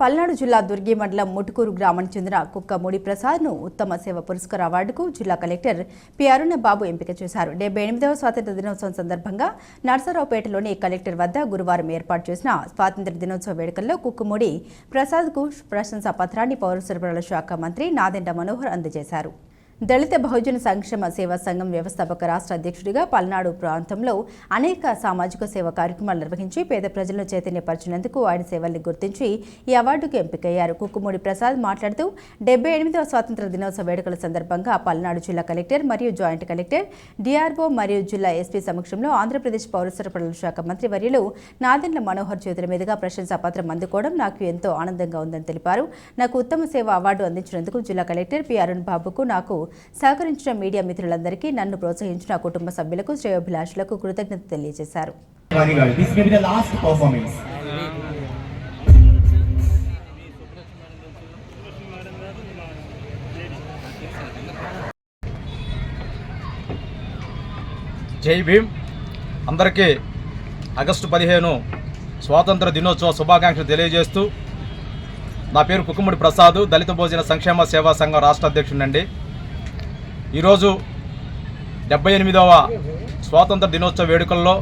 పల్నాడు జిల్లా దుర్గి మండలం ముటుకూరు గ్రామానికి చెందిన కుక్కమూడి ప్రసాద్ను ఉత్తమ సేవ పురస్కార అవార్డుకు జిల్లా కలెక్టర్ పి అరుణ బాబు ఎంపిక చేశారు. డెబ్బై ఎనిమిదవ స్వాతంత్ర దినోత్సవం సందర్భంగా నర్సరావుపేటలోని కలెక్టర్ వద్ద గురువారం ఏర్పాటు చేసిన స్వాతంత్ర దినోత్సవ వేడుకల్లో కుక్కుమూడి ప్రసాద్కు ప్రశంసా పత్రాన్ని పౌర సరఫరాల శాఖ మంత్రి నాదెండ మనోహర్ అందజేశారు. దళిత బహుజన సంక్షేమ సేవా సంఘం వ్యవస్థాపక రాష్ట్ర అధ్యక్షుడిగా పల్నాడు ప్రాంతంలో అనేక సామాజిక సేవా కార్యక్రమాలు నిర్వహించి పేద ప్రజలను చైతన్యపరిచినందుకు ఆయన సేవల్ని గుర్తించి ఈ అవార్డుకు ఎంపికయ్యారు. కుక్కుమూడి ప్రసాద్ మాట్లాడుతూ డెబ్బై ఎనిమిదవ స్వాతంత్ర దినోత్సవ వేడుకల సందర్భంగా పల్నాడు జిల్లా కలెక్టర్ మరియు జాయింట్ కలెక్టర్ డిఆర్ఓ మరియు జిల్లా ఎస్పీ సమక్షంలో ఆంధ్రప్రదేశ్ పౌర సరఫరాల శాఖ మంత్రి వర్యులు నాదెండ్ల మనోహర్ చేతుల మీదుగా ప్రశంసా పత్రం అందుకోవడం నాకు ఎంతో ఆనందంగా ఉందని తెలిపారు. నాకు ఉత్తమ సేవ అవార్డు అందించినందుకు జిల్లా కలెక్టర్ పి అరుణ్ బాబుకు నాకు సహకరించిన మీడియా మిత్రులందరికీ నన్ను ప్రోత్సహించిన కుటుంబ సభ్యులకు శ్రేయోభిలాషులకు కృతజ్ఞత తెలియజేశారు. జై భీమ్. అందరికీ ఆగస్టు పదిహేను స్వాతంత్ర దినోత్సవ శుభాకాంక్షలు తెలియజేస్తూ నా పేరు కుక్కుముడి ప్రసాద్ దళిత భోజన సంక్షేమ సేవా సంఘం రాష్ట్ర అధ్యక్షుడండి ఈరోజు డెబ్బై ఎనిమిదవ స్వాతంత్ర దినోత్సవ వేడుకల్లో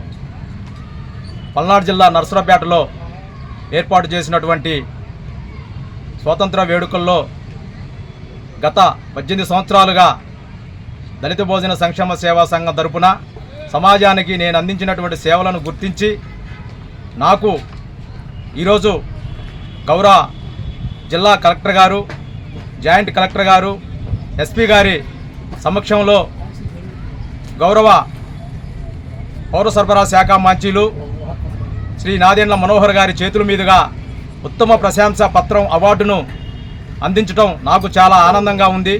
పల్నాడు జిల్లా నర్సరాపేటలో ఏర్పాటు చేసినటువంటి స్వాతంత్ర వేడుకల్లో గత పద్దెనిమిది సంవత్సరాలుగా దళిత భోజన సంక్షేమ సేవా సంఘం తరపున సమాజానికి నేను అందించినటువంటి సేవలను గుర్తించి నాకు ఈరోజు గౌరవ జిల్లా కలెక్టర్ గారు జాయింట్ కలెక్టర్ గారు ఎస్పీ గారి సమక్షంలో గౌరవ పౌర సరఫరా శాఖ మంత్రులు శ్రీ నాదెండ్ల మనోహర్ గారి చేతుల మీదుగా ఉత్తమ ప్రశంస పత్రం అవార్డును అందించడం నాకు చాలా ఆనందంగా ఉంది.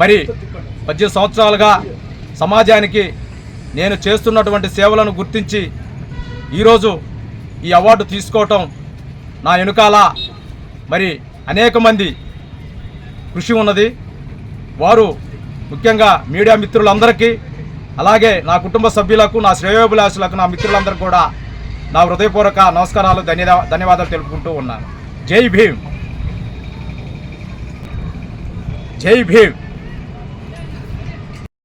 మరి పద్దెనిమిది సంవత్సరాలుగా సమాజానికి నేను చేస్తున్నటువంటి సేవలను గుర్తించి ఈరోజు ఈ అవార్డు తీసుకోవటం నా వెనుకాల మరి అనేక మంది కృషి ఉన్నది. వారు ముఖ్యంగా మీడియా మిత్రులందరికీ అలాగే నా కుటుంబ సభ్యులకు నా శ్రేయోభిలాషులకు నా మిత్రులందరికీ కూడా నా హృదయపూర్వక నమస్కారాలు ధన్యవా ధన్యవాదాలు తెలుపుకుంటూ ఉన్నాను. జై భీమ్! జై భీమ్!